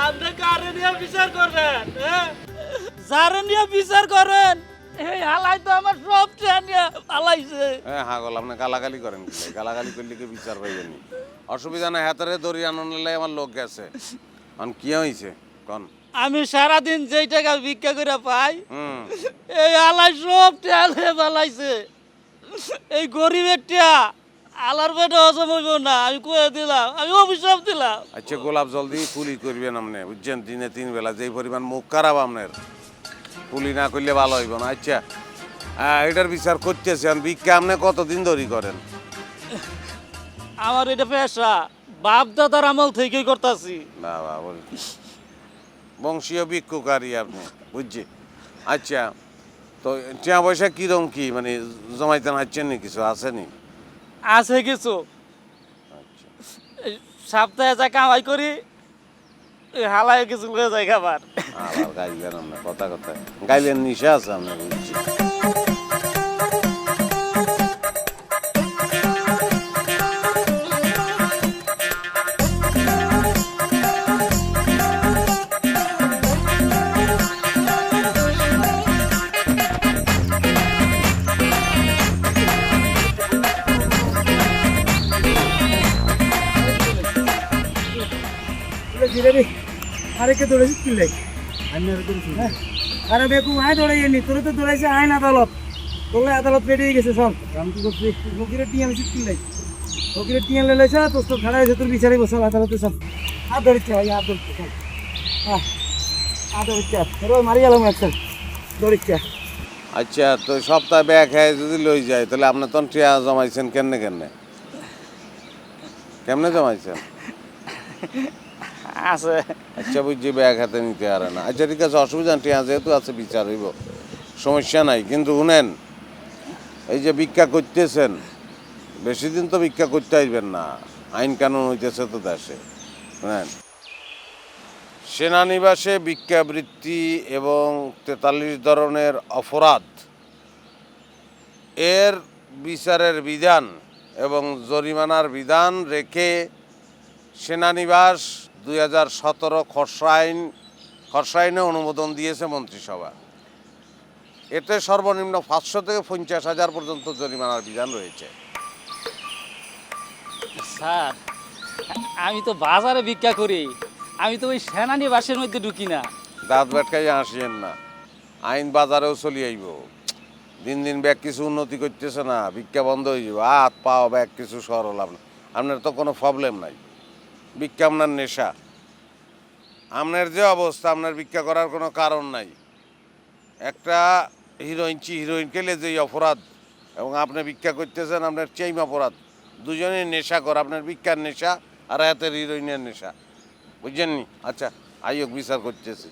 আপনি কারে নিয়ে বিচার করবেন হ্যাঁ? যারে নিয়ে বিচার করেন এই হালাই তো আমার সব চেয়ে নিয়ে হালাইছে হ্যাঁ হাগল আপনি গালাগালি করেন গালাগালি করলে কি বিচার পাইবেন? অসুবিধা নাই হাতারে দড়ি আনলে আমার লোক গেছে। কি হয়েছে কন? আমি সারাদিন যেই টাকা ভিক্ষা করে পাই এই আলাই সব টেলে বালাইছে এই গরিবের টিয়া আলার পেটে হজম হইব না আমি কয়ে দিলাম আমি অভিশাপ দিলাম। আচ্ছা গোলাপ জলদি পুলি করবেন আপনি বুঝছেন? দিনে তিন বেলা যেই পরিমাণ মুখ খারাপ আপনার পুলি না করলে ভালো হইব না। আচ্ছা হ্যাঁ এটার বিচার করতেছে। এখন ভিক্ষা আপনি কতদিন ধরি করেন? আমার এটা পেশা বাপ দাদার আমল থেকেই করতেছি। বাবা বল বংশীয় ভিক্ষুকারী আপনি বুঝছি? আচ্ছা তো টিয়া পয়সা কিরম কি? মানে জমাইতে হাঁটছেন নি কিছু? আসেনি আছে কিছু। সপ্তাহে যা কামাই করি হালায় কিছু লয়ে যায় খাবার। কথা কথা। গাইলেন নিশা আছে, আমি ধীরে আরে কে দৌড়েছি কি লাই হ্যাঁ। আরে বেকু আয় দৌড়াইনি তোরে তো দৌড়াইছে আইন আদালত। তোলে আদালত পেরিয়ে গেছে সব আমি কি করছি ফকিরে টিয়া আমি কি লাই ফকিরে টিয়া লে লাইছে তোর তো খাড়া হয়েছে তোর বিচারে বসে আদালতে সব হাত ধরেছে ভাই হাত ধরছে সব হ্যাঁ হাত ধরেছে রোজ মারি গেলাম একটা ধরেছে আচ্ছা তো সপ্তাহে ব্যাগ খায় যদি লই যায় তাহলে আপনার তখন টিয়া জমাইছেন কেমনে কেমনে? কেমনে জমাইছেন? আছে। আচ্ছা বুঝছি, ব্যাগ হাতে নিতে পারে না। আচ্ছা ঠিক আছে, অসুবিধা টিয়া যেহেতু আছে, বিচার হইব। সমস্যা নাই, কিন্তু শুনেন, এই যে ভিক্ষা করতেছেন, বেশি দিন তো ভিক্ষা করতে আসবেন না। আইন কানুন হইতেছে তো দেশে, শুনেন। সেনানিবাসে ভিক্ষাবৃত্তি এবং তেতাল্লিশ ধরনের অপরাধ। এর বিচারের বিধান এবং জরিমানার বিধান রেখে সেনানিবাস দুই হাজার সতেরো খসড়াইন খসড়াইনে অনুমোদন দিয়েছে মন্ত্রিসভা। এতে সর্বনিম্ন পাঁচশো থেকে পঞ্চাশ হাজার পর্যন্ত জরিমানার বিধান রয়েছে। স্যার আমি তো বাজারে ভিক্ষা করি। আমি তো ওই সেনানি বাসের মধ্যে ঢুকি না। দাঁত বেটকাই আসিয়েন না। আইন বাজারেও চলি আইব। দিন দিন ব্যাগ কিছু উন্নতি করতেছে না ভিক্ষা বন্ধ হয়ে যাবে হাত পাও ব্যাগ কিছু সরল আপনার আপনার তো কোনো প্রবলেম নাই। ভিক্ষা আপনার নেশা। আপনার যে অবস্থা, আপনার ভিক্ষা করার কোনো কারণ নাই। একটা হিরোইন চি হিরোইন কেলে যেই অপরাধ এবং আপনি ভিক্ষা করতেছেন আপনার চেইম অপরাধ। দুজনেই নেশা কর, আপনার ভিক্ষার নেশা আর হাতের হিরোইনের নেশা। বুঝছেন নি? আচ্ছা আয়োগ বিচার করতেছি।